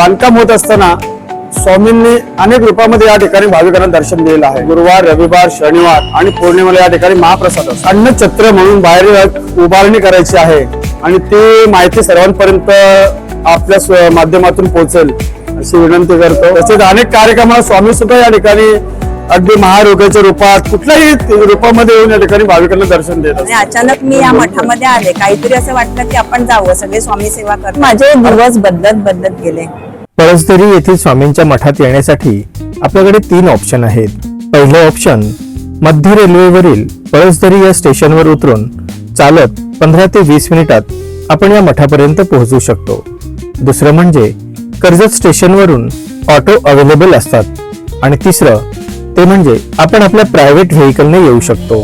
बांधकाम होत असताना स्वामींनी अनेक रूपामध्ये या ठिकाणी भाविकांना दर्शन दिलेलं आहे. गुरुवार रविवार शनिवार आणि पौर्णिमेला या ठिकाणी महाप्रसाद असतो. अन्नछत्र म्हणून बाहेर उभारणी करायची आहे आणि ती माहिती सर्वांपर्यंत आपल्या स्व- माध्यमातून पोहोचेल अशी विनंती करतो. तसेच अनेक कार्यक्रमात स्वामी सुद्धा या ठिकाणी अगदी महारोग्याच्या रूपात कुठल्याही रूपामध्ये येऊन या ठिकाणी भाविकांना दर्शन देत आणि अचानक मी या मठामध्ये आले. काहीतरी असं वाटलं की आपण जावं सगळे स्वामी सेवा कर माझे दिवस बदलत बदलत गेले. पळसदरी येथील स्वामींच्या मठात येण्यासाठी आपल्याकडे तीन ऑप्शन आहेत. पहिलं ऑप्शन मध्य रेल्वेवरील पळसदरी या स्टेशनवर उतरून चालत पंधरा ते वीस मिनिटात आपण या मठापर्यंत पोहोचू शकतो. दुसरं म्हणजे कर्जत स्टेशनवरून ऑटो अवेलेबल असतात. आणि तिसरं ते म्हणजे आपण आपल्या प्रायव्हेट व्हेकलने येऊ शकतो.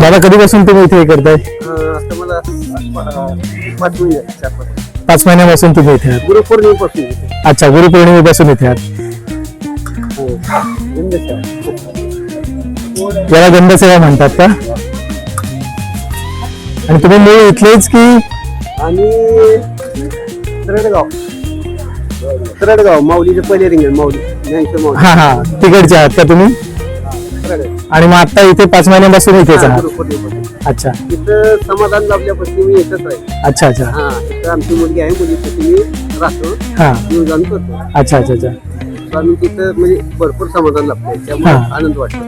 दादा कधीपासून तुम्ही इथे हे करताय? पाच महिन्यापासून तुम्ही इथे आहात. गुरुपौर्णिमेपासून. अच्छा गुरुपौर्णिमेपासून इथे आहात. याला गंधसेवा म्हणतात का? आणि तुम्ही मूळ इथलेच की? आणि तरडगाव तरडगाव माऊलीचे पहिले रिंगण माऊली. हा हा. तिकडचे आहात का तुम्ही? आणि मग आता इथे पाच महिन्यापासून इथेच हा, आहात गुरुपौर्णिमेपासून. अच्छा. इथं समाधान लाभल्यापासून मी येतच आहे. अच्छा अच्छा. हा इथं आमची मुलगी आहे मुलीपासून मी राहतो. हा. येऊन जाऊन करतो. अच्छा अच्छा अच्छा. तिथं म्हणजे भरपूर समाधान लाभतंय त्यामुळे हा. आनंद वाटतो.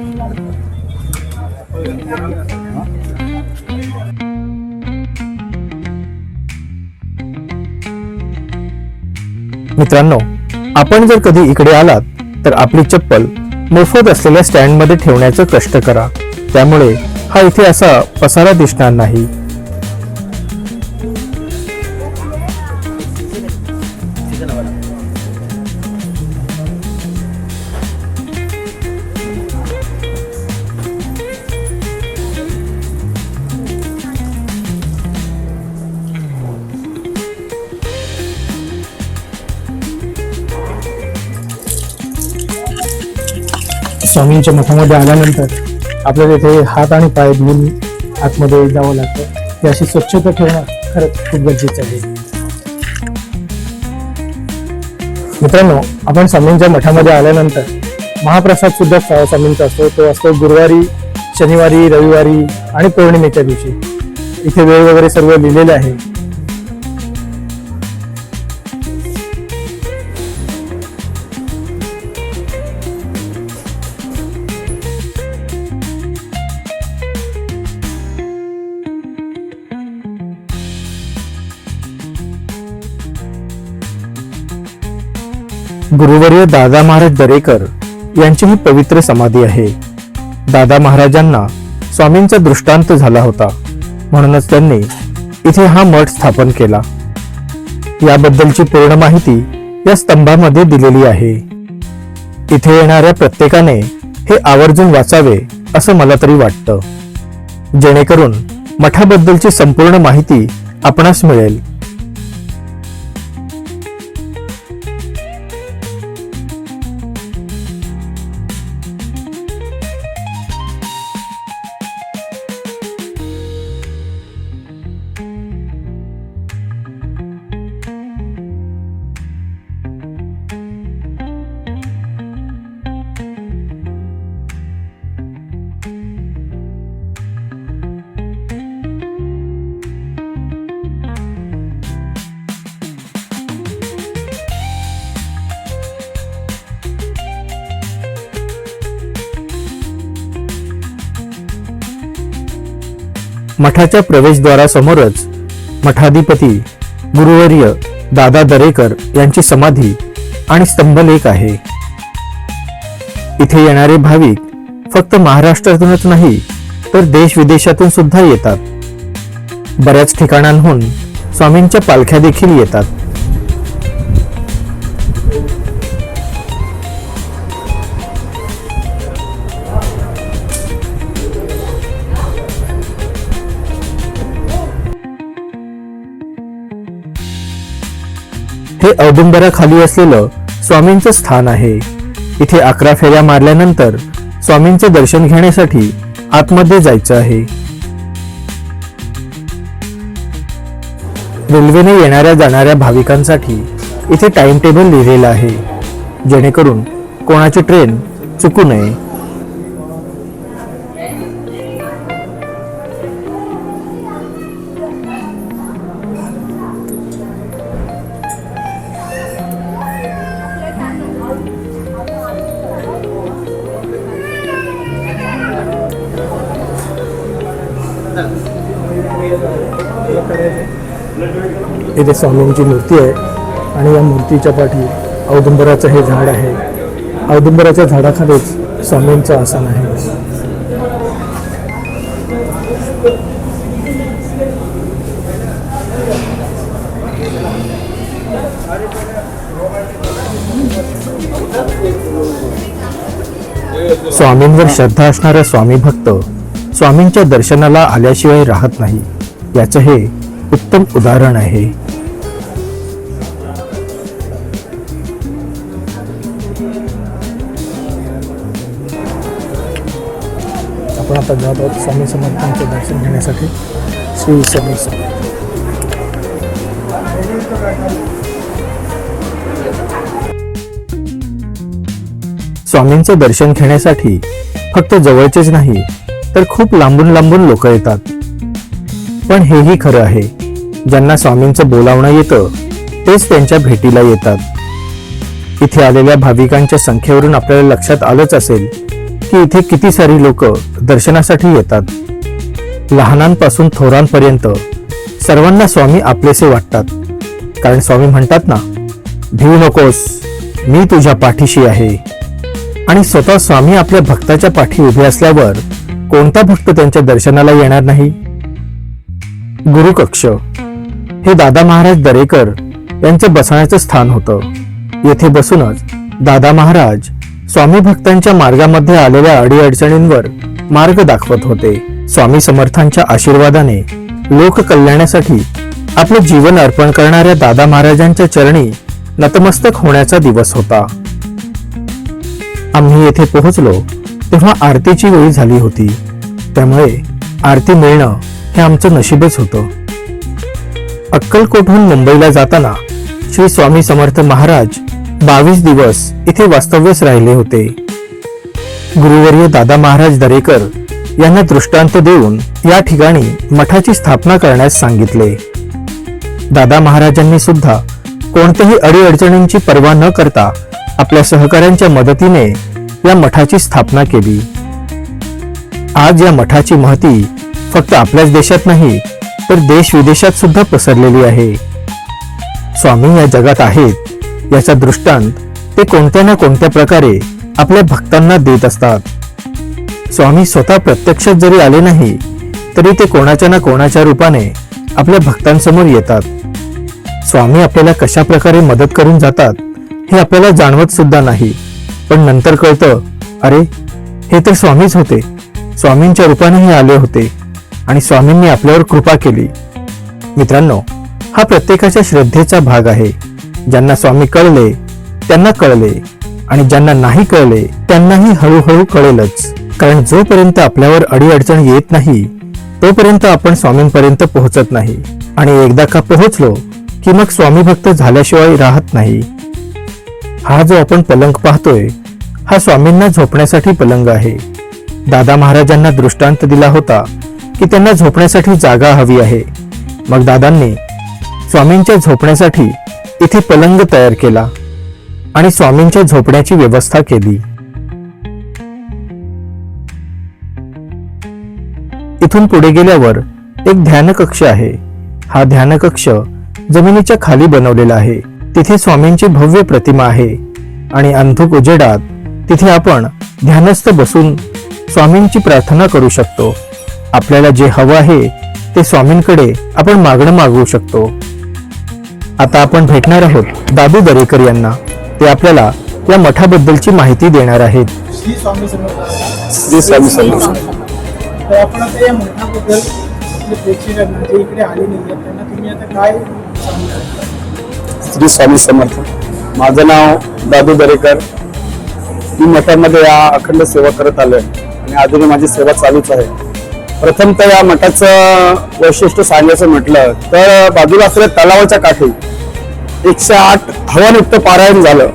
मित्रांनो आपण जर कधी इकडे आलात तर आपली चप्पल मोफत असलेल्या स्टँडमध्ये ठेवण्याचं कष्ट करा. त्यामुळे हा इथे असा पसारा दिसणार नाही. स्वामींच्या मठामध्ये आल्यानंतर आपल्याला इथे हात आणि पाय धुवून आतमध्ये जावं लागतं. ते अशी स्वच्छता ठेवणं खरंच खूप गरजेचं आहे. मित्रांनो आपण स्वामींच्या मठामध्ये आल्यानंतर महाप्रसाद सुद्धा स्वामींचा असतो. तो असतो गुरुवारी शनिवारी रविवारी आणि पौर्णिमेच्या दिवशी. इथे वेळ वगैरे सर्व लिहिलेलं आहे. गुरुवर्य दादा महाराज दरेकर यांची ही पवित्र समाधी आहे. दादा महाराजांना स्वामींचा दृष्टांत झाला होता. म्हणूनच त्यांनी इथे हा मठ स्थापन केला. याबद्दलची पूर्ण माहिती या स्तंभामध्ये दिलेली आहे. इथे येणाऱ्या प्रत्येकाने हे आवर्जून वाचावे असं मला तरी वाटतं. जेणेकरून मठाबद्दलची संपूर्ण माहिती आपणास मिळेल. मठाच्या प्रवेशद्वारासमोरच मठाधिपती गुरुवर्य दादा दरेकर यांची समाधी आणि स्तंभलेख आहे. इथे येणारे भाविक फक्त महाराष्ट्रातूनच नाही तर देश विदेशातून सुद्धा येतात. बऱ्याच ठिकाणांहून स्वामींच्या पालख्या देखील येतात. हे औदुंबराखाली असलेलं स्वामींचं स्थान आहे. इथे अकरा फेऱ्या मारल्यानंतर स्वामींचे दर्शन घेण्यासाठी आतमध्ये जायचं आहे. रेल्वेने येणाऱ्या जाणाऱ्या भाविकांसाठी इथे टाइम टेबल लिहिलेलं आहे. जेणेकरून कोणाची ट्रेन चुकू नये. इथे स्वामींची मूर्ती आहे आणि या मूर्तीच्या पाठी औदुंबराचं हे झाड आहे. औदुंबराच्या झाडाखालीच स्वामींचं आसन आहे. स्वामींवर श्रद्धा असणारा स्वामी भक्त स्वामींच्या दर्शनाला आल्याशिवाय राहत नाही. याचं हे उत्तम उदाहरण आहे. आता जात आहोत. स्वामी समर्थांचे दर्शन घेण्यासाठी. श्री स्वामी समर्थ दर्शन घेण्यासाठी फक्त जवळचेच नाही तर खूप लांबून लांबून लोक येतात. पण हेही खरं आहे ज्यांना स्वामींचं बोलावणं येतं तेच त्यांच्या भेटीला येतात. इथे आलेल्या भाविकांच्या संख्येवरून आपल्याला लक्षात आलंच असेल की इथे किती सारी लोक दर्शनासाठी येतात. लहानांपासून थोरांपर्यंत सर्वांना स्वामी आपलेसे वाटतात. कारण स्वामी म्हणतात ना भिवू नकोस मी तुझ्या पाठीशी आहे. आणि स्वतः स्वामी आपल्या भक्ताच्या पाठी उभे असल्यावर कोणता भक्त त्यांच्या दर्शनाला येणार नाही? गुरुकक्ष. हे दादा महाराज दरेकर यांचं बसण्याचं स्थान होतं. येथे बसूनच दादा महाराज स्वामी भक्तांच्या मार्गामध्ये आलेल्या अडीअडचणींवर मार्ग दाखवत होते. स्वामी समर्थांच्या आशीर्वादाने लोक कल्याणासाठी आपले जीवन अर्पण करणाऱ्या दादा महाराजांच्या चरणी नतमस्तक होण्याचा दिवस होता. आम्ही येथे पोहोचलो तेव्हा आरतीची वेळ झाली होती. त्यामुळे आरती मिळणं हे आमचं नशीबच होतं. अक्कलकोटहून मुंबईला जाताना श्री स्वामी समर्थ महाराज बावीस दिवस इथे वास्तव्यच राहिले होते. गुरुवर्य दादा महाराज दरेकर यांना दृष्टांत देऊन या ठिकाणी मठाची स्थापना करण्यास सांगितले. दादा महाराजांनी सुद्धा कोणत्याही अडीअडचणींची पर्वा न करता आपल्या सहकाऱ्यांच्या मदतीने या मठाची स्थापना केली. आज या मठाची महती फक्त आपल्याच देशात नाही तर देश विदेशात सुद्धा पसरलेली आहे. स्वामी या जगात आहेत याचा दृष्टांत ते कोणत्या ना कोणत्या प्रकारे आपल्या भक्तांना देत असतात. स्वामी स्वतः प्रत्यक्षात जरी आले नाही तरी ते कोणाच्या ना कोणाच्या रूपाने आपल्या भक्तांसमोर येतात. स्वामी आपल्याला कशा प्रकारे मदत करून जातात हे आपल्याला जाणवत सुद्धा नाही. पण नंतर कळतं अरे हे तर स्वामीच होते. स्वामींच्या रूपाने हे आले होते आणि स्वामींनी आपल्यावर कृपा केली. मित्रांनो हा प्रत्येकाच्या श्रद्धेचा भाग आहे. ज्यांना स्वामी कळले त्यांना कळले. आणि ज्यांना नाही कळले त्यांनाही हळूहळू कळेलच. कारण जोपर्यंत आपल्यावर अडीअडचण येत नाही तोपर्यंत आपण स्वामींपर्यंत पोहोचत नाही. आणि एकदा का पोहोचलो की मग स्वामी भक्त झाल्याशिवाय राहत नाही. हा जो आपण पलंग पाहतोय हा स्वामींना झोपण्यासाठी पलंग आहे. दादा महाराजांना दृष्टांत दिला होता की त्यांना झोपण्यासाठी जागा हवी आहे. मग दादांनी स्वामींच्या झोपण्यासाठी इथे पलंग तयार केला. आणि स्वामींच्या झोपण्याची व्यवस्था केली. इथून पुढे गेल्यावर एक ध्यानकक्ष आहे. हा ध्यानकक्ष जमिनीच्या खाली बनवलेला आहे. तिथे स्वामींची भव्य प्रतिमा आहे. आणि अंधुक उजेडात तिथे आपण ध्यानस्थ बसून स्वामींची प्रार्थना करू शकतो. आपल्याला जे हवं आहे ते स्वामींकडे आपण मागणं मागवू शकतो. आता आपण भेटणार आहोत दादू दरेकर यांना. ते आपल्याला या मठाबद्दलची माहिती देणार आहेत. श्री स्वामी समर्थ श्री स्वामी समर्थ. तर आपण आता या मठाबद्दल आपल्या प्रेक्षकांना जे इकडे आले नाही आहेत त्यांना तुम्ही आता काय सांगणार? श्री स्वामी समर्थ. माझं नाव दादू दरेकर. मी मठामध्ये या अखंड सेवा करत आलोय आणि अजूनही माझी सेवा चालूच आहे. प्रथमतः या मठाचं वैशिष्ट्य सांगायचं म्हटलं तर बाजूला असलेल्या तलावाच्या काठी एकशे आठ हवानयुक्त पारायण झालं.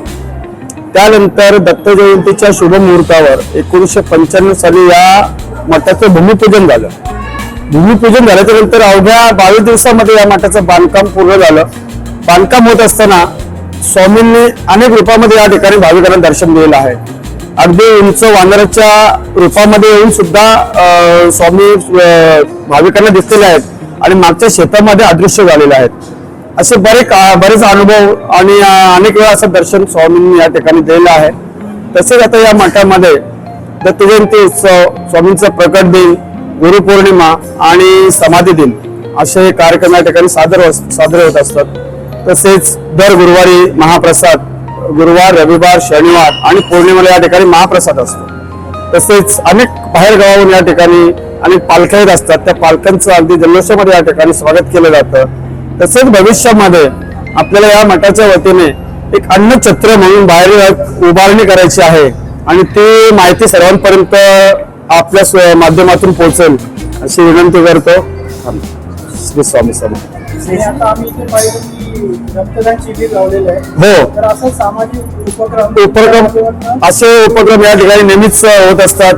त्यानंतर दत्त जयंतीच्या शुभ मुहूर्तावर एकोणीसशे पंच्याण्णव साली या मठाचं भूमिपूजन झालं. भूमिपूजन झाल्याच्यानंतर अवघ्या बावीस दिवसामध्ये या मठाचं बांधकाम पूर्ण झालं. बांधकाम होत असताना स्वामींनी अनेक रूपामध्ये या ठिकाणी भाविकांना दर्शन दिलेलं आहे. अगदी उंच वानराच्या रूपामध्ये येऊन सुद्धा स्वामी भाविकांना दिसलेले आहेत आणि मागच्या शेतामध्ये अदृश्य झालेले आहेत असे बरे का- बरेच अनुभव आणि अनेक वेळा असं दर्शन स्वामींनी या ठिकाणी दिलेलं आहे. तसेच आता या मठामध्ये दत्तजयंती उत्सव स्वामींचा प्रकट दिन गुरुपौर्णिमा आणि समाधी दिन असे कार्यक्रम या ठिकाणी सादर साजरे होत असतात. तसेच दर गुरुवारी महाप्रसाद गुरुवार रविवार शनिवार आणि पौर्णिमेला या ठिकाणी महाप्रसाद असतो. तसेच अनेक बाहेर गावाहून या ठिकाणी अनेक पालख्या असतात. त्या पालख्यांचं अगदी जल्लोषामध्ये या ठिकाणी स्वागत केलं जातं. तसेच भविष्यामध्ये आपल्याला या मठाच्या वतीने एक अन्नछत्र म्हणून बाहेर उभारणी करायची आहे आणि ती माहिती सर्वांपर्यंत आपल्या माध्यमातून पोहोचेल अशी विनंती करतो. श्री स्वामी हो. तर असं सामाजिक उपक्रम असे उपक्रम या ठिकाणी नेहमीच होत असतात.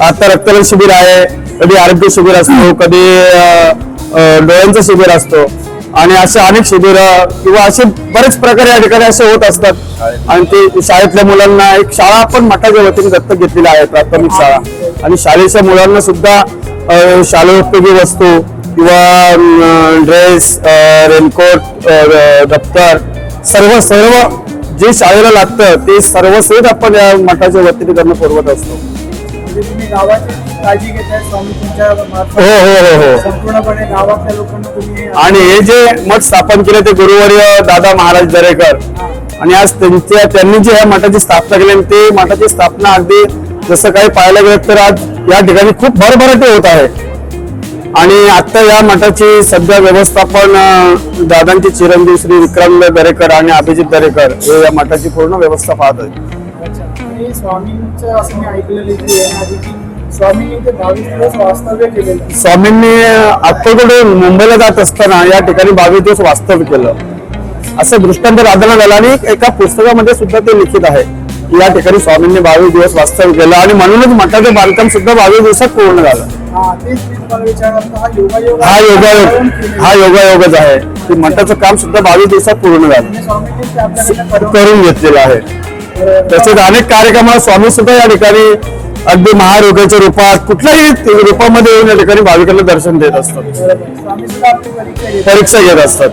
आता रक्तदान शिबिर आहे कधी आरोग्य शिबिर असतो कधी डोळ्यांचं शिबिर असतो. आणि असे अनेक शिबिर किंवा असे बरेच प्रकार या ठिकाणी असे होत असतात. आणि ते शाळेतल्या मुलांना एक शाळा आपण मठाच्या वतीने दत्तक घेतलेली आहे प्राथमिक शाळा. आणि शाळेच्या मुलांना सुद्धा अं, वस्तू किंवा ड्रेस रेनकोट दप्तर सर्व सर्व जे शाळेला लागतं ते सर्व सेट आपण या मठाच्या वतीने त्यांना पुरवत असतो. म्हणजे काळजी घेताय स्वामी तुमच्या. हो हो हो हो. संपूर्णपणे गावातल्या लोकांना तुम्ही आणि हे जे मठ स्थापन केले ते गुरुवर्य दादा महाराज दरेकर. आणि आज त्यांच्या त्यांनी जे या मठाची स्थापना केली आणि ते मठाची स्थापना अगदी जसं काही पाहायला गेलं तर आज या ठिकाणी खूप भरभराटी होत आहे. आणि आता या मठाची सध्या व्यवस्थापन दादांचे चिरंजीव श्री विक्रम दरेकर आणि अभिजित दरेकर हे या मठाची पूर्ण व्यवस्था पाहत आहेत. स्वामींचं असं मी ऐकलेलं स्वामींनी अक्कलकडून मुंबईला जात असताना या ठिकाणी बावीस दिवस वास्तव्य केलं. असं दृष्टांत राधना झाला आणि एका पुस्तकामध्ये सुद्धा ते लिखित आहे. की या ठिकाणी स्वामींनी बावीस दिवस वास्तव्य केलं आणि म्हणूनच मठाचं बांधकाम सुद्धा बावीस दिवसात पूर्ण झालं. हा. हा योगायोग हा योगायोग योगायोगच आहे. की मठाचं काम सुद्धा बावीस दिवसात पूर्ण झालं. करून घेतलेलं आहे. तसेच अनेक कार्यक्रमात स्वामी सुद्धा या ठिकाणी अगदी महारोग्याच्या रूपात कुठल्याही रूपामध्ये येऊन या ठिकाणी भाविकांना दर्शन देत असतात. परीक्षा घेत असतात.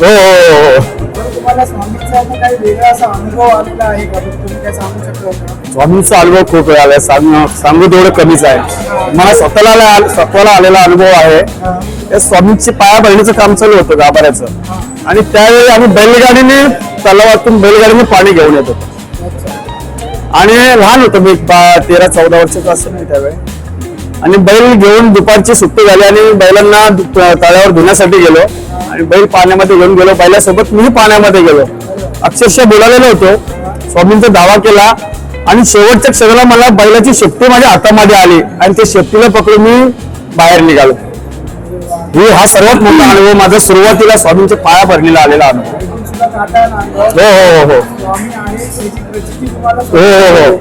हो हो हो, हो. स्वामींचा अनुभव आहे खूप वेळ आलाय. सांग सांगू तेवढं कमीच आहे. मला स्वतःला स्वतःला आलेला अनुभव आहे. त्या स्वामींची पाया भरण्याचं काम चालू होतं गाभाऱ्याचं. आणि त्यावेळी आम्ही बैलगाडीने तलावातून बैलगाडीने पाणी घेऊन येत होतो. आणि लहान होतो मी तेरा चौदा वर्षाचा असं मी त्यावेळी. आणि बैल घेऊन दुपारची सुट्टी झाली आणि बैलांना तळ्यावर धुण्यासाठी गेलो. आणि बैल पाण्यामध्ये घेऊन गेलो. बैलासोबत मी पाण्यामध्ये गेलो. अक्षरशः बोलालेलो होतो. स्वामींचा दावा केला. आणि शेवटच्या क्षणाला मला बैलाची शेपटी माझ्या हातामध्ये आली आणि ते शेपटीला पकडून मी बाहेर निघालो. ही हा सर्वात मोठा अनुभव. माझा सुरुवातीला स्वामींच्या पाया भरलेला आलेला अनुभव. हो हो हो हो. हो हो हो.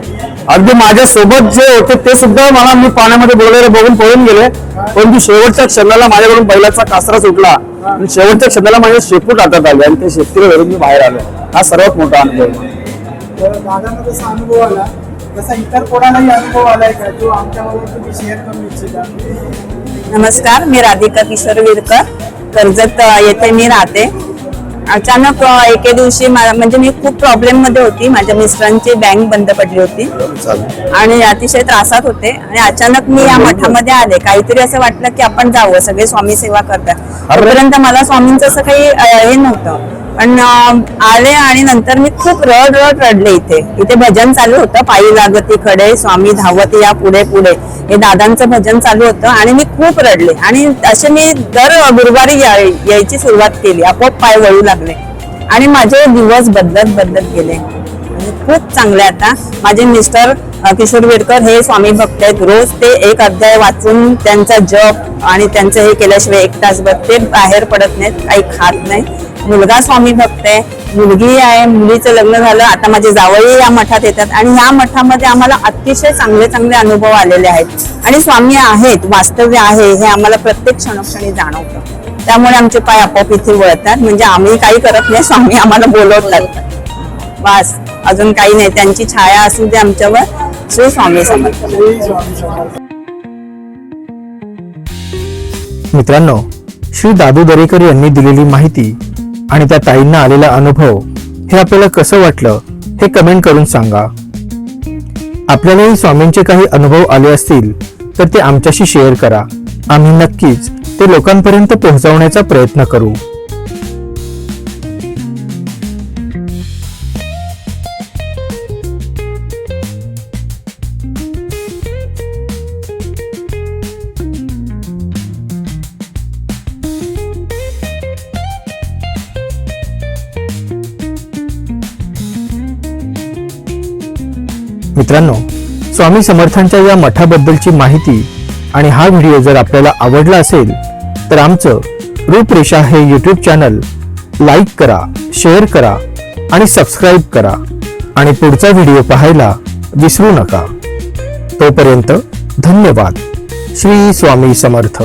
अगदी माझ्या सोबत जे होते ते सुद्धा मला मी पाण्यामध्ये बोलायला बघून पळून गेले. परंतु शेवटच्या क्षणाला माझ्याकडून बैलाचा कासरा सुटला. आणि शेवटच्या क्षणाला माझ्या शेपूट हातात आले आणि ते शेपटीला धरून मी बाहेर आलो. हा सर्वात मोठा अनुभव. आहे. तर दादांना जसा अनुभव आला. तसा इतर कोणालाही अनुभव आलाय का? जो आमच्याबरोबर तुम्ही शेअर करू इच्छिता? नमस्कार मी राधिका किशोर विरकर कर्जत येथे मी राहते. अचानक एके दिवशी म्हणजे मी खूप प्रॉब्लेममध्ये होती. माझ्या मिस्टरांची बँक बंद पडली होती. आणि अतिशय त्रासात होते. आणि अचानक मी या मठामध्ये आले. काहीतरी असं वाटलं की आपण जावं. सगळे स्वामी सेवा करतात. तोपर्यंत मला स्वामींचं असं काही हे नव्हतं. पण आले आणि नंतर मी खूप रड रड रडले इथे. इथे भजन चालू होतं पायी लागती खडे स्वामी धावत या पुढे पुढे. हे दादांचं भजन चालू होतं आणि मी खूप रडले. आणि असे मी दर गुरुवारी या- यायची सुरुवात केली आपोआप पाय वळू लागले. आणि माझे दिवस बदलत बदलत गेले. खूप चांगले आता. माझे मिस्टर किशोर वेडकर हे स्वामी भक्त आहेत. रोज ते एक अध्याय वाचून त्यांचा जप आणि त्यांचं हे केल्याशिवाय एक तास ते बाहेर पडत नाहीत काही खात नाही मुलगा स्वामी भक्त आहे मुलगी आहे मुलीचं लग्न झालं आता माझे जावई या मठात येतात आणि या मठामध्ये आम्हाला अतिशय चांगले चांगले अनुभव आलेले आहेत. आणि स्वामी आहेत वास्तव्य आहे हे आम्हाला प्रत्येक क्षणक्षणी जाणवतं. त्यामुळे आमचे पाय आपोआप इथे वळतात. म्हणजे आम्ही काही करत नाही स्वामी आम्हाला बोलवतात. बस. अजून काही नाही. त्यांची छाया असू दे आमच्यावर श्री स्वामी समर्थ मित्रांनो श्री दादू दरेकर यांनी दिलेली माहिती आणि त्या ताईंना आलेला अनुभव हे आपल्याला कसं वाटलं हे कमेंट करून सांगा. आपल्यालाही स्वामींचे काही अनुभव आले असतील तर ते आमच्याशी शेअर करा. आम्ही नक्कीच ते लोकांपर्यंत पोहोचवण्याचा प्रयत्न करू. मित्रांनो स्वामी समर्थांच्या या मठाबद्दलची माहिती आणि हा व्हिडिओ जर आपल्याला आवडला असेल तर आमचं रूपरेषा हे यूट्यूब चॅनल लाईक करा शेअर करा आणि सबस्क्राईब करा आणि पुढचा व्हिडिओ पाहायला विसरू नका. तोपर्यंत धन्यवाद. श्री स्वामी समर्थ.